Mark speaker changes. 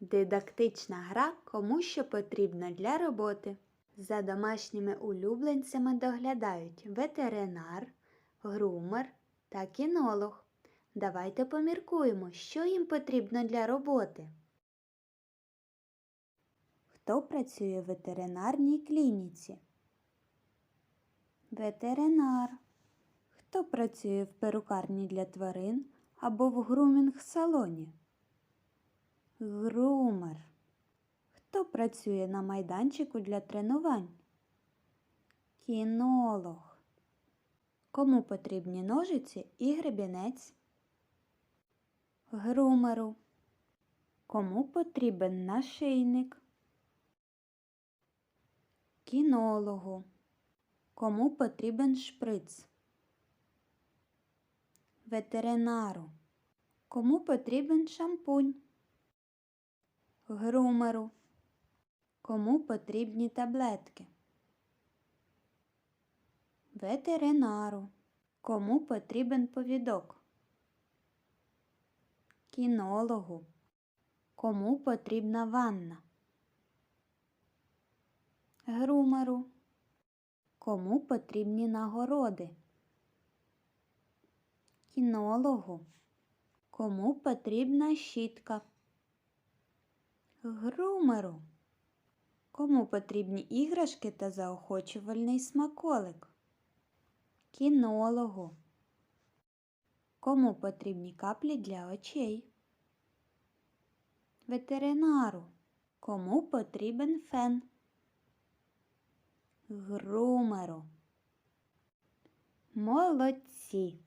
Speaker 1: Дидактична гра кому що потрібно для роботи. За домашніми улюбленцями доглядають ветеринар, грумер та кінолог. Давайте поміркуємо, що їм потрібно для роботи. Хто працює в ветеринарній клініці? Ветеринар. Хто працює в перукарні для тварин або в грумінг-салоні? Грумер. Хто працює на майданчику для тренувань? Кінолог. Кому потрібні ножиці і гребінець? Грумеру. Кому потрібен нашийник? Кінологу. Кому потрібен шприц? Ветеринару. Кому потрібен шампунь? Грумеру. Кому потрібні таблетки? Ветеринару. Кому потрібен повідок? Кінологу. Кому потрібна ванна? Грумеру. Кому потрібні нагороди? Кінологу. Кому потрібна щітка? Грумеру. Кому потрібні іграшки та заохочувальний смаколик? Кінологу. Кому потрібні каплі для очей? Ветеринару. Кому потрібен фен? Грумеру. Молодці!